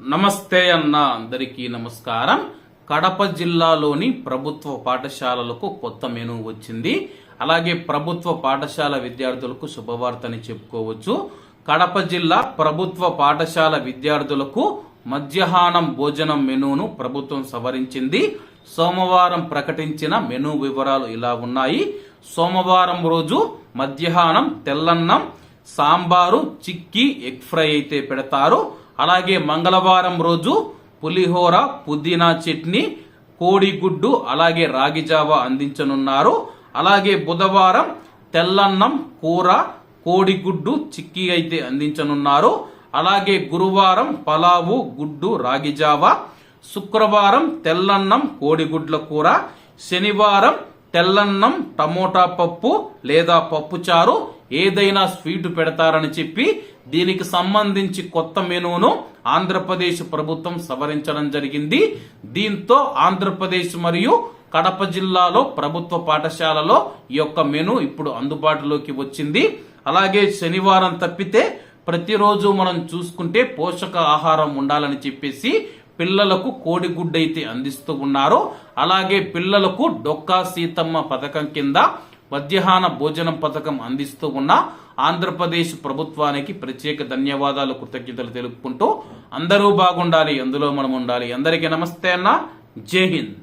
నమస్తే అన్న అందరికీ నమస్కారం. కడప జిల్లాలోని ప్రభుత్వ పాఠశాలలకు కొత్త మెనూ వచ్చింది. అలాగే ప్రభుత్వ పాఠశాల విద్యార్థులకు శుభవార్తని చెప్పుకోవచ్చు. కడప జిల్లా ప్రభుత్వ పాఠశాల విద్యార్థులకు మధ్యాహ్నం భోజనం మెనూను ప్రభుత్వం సవరించింది. సోమవారం ప్రకటించిన మెనూ వివరాలు ఇలా ఉన్నాయి. సోమవారం రోజు మధ్యాహ్నం తెల్లన్నం సాంబారు చిక్కీ ఎగ్ ఫ్రై అయితే పెడతారు. అలాగే మంగళవారం రోజు పులిహోర పుదీనా చట్నీ కోడిగుడ్డు అలాగే రాగిజావ అందించనున్నారు. అలాగే బుధవారం తెల్లన్నం కూర కోడిగుడ్డు చిక్కీ అయితే అందించనున్నారు. అలాగే గురువారం పలావు గుడ్డు రాగిజావ శుక్రవారం తెల్లన్నం కోడిగుడ్ల కూర. శనివారం తెల్లన్నం టమోటా పప్పు లేదా పప్పుచారు ఏదైనా స్వీట్ పెడతారని చెప్పి దీనికి సంబంధించి కొత్త మెనూను ఆంధ్రప్రదేశ్ ప్రభుత్వం సవరించడం జరిగింది. దీంతో ఆంధ్రప్రదేశ్ మరియు కడప జిల్లాలో ప్రభుత్వ పాఠశాలలో ఈ యొక్క మెను ఇప్పుడు అందుబాటులోకి వచ్చింది. అలాగే శనివారం తప్పితే ప్రతిరోజు మనం చూసుకుంటే పోషక ఆహారం ఉండాలని చెప్పేసి పిల్లలకు కోడిగుడ్డైతే అందిస్తూ ఉన్నారో. అలాగే పిల్లలకు డొక్కా సీతమ్మ పథకం కింద మధ్యాహ్న భోజనం పథకం అందిస్తూ ఉన్న ఆంధ్రప్రదేశ్ ప్రభుత్వానికి ప్రత్యేక ధన్యవాదాలు కృతజ్ఞతలు తెలుపుకుంటూ అందరూ బాగుండాలి అందులో మనం ఉండాలి. అందరికీ నమస్తే అన్న. జై హింద్.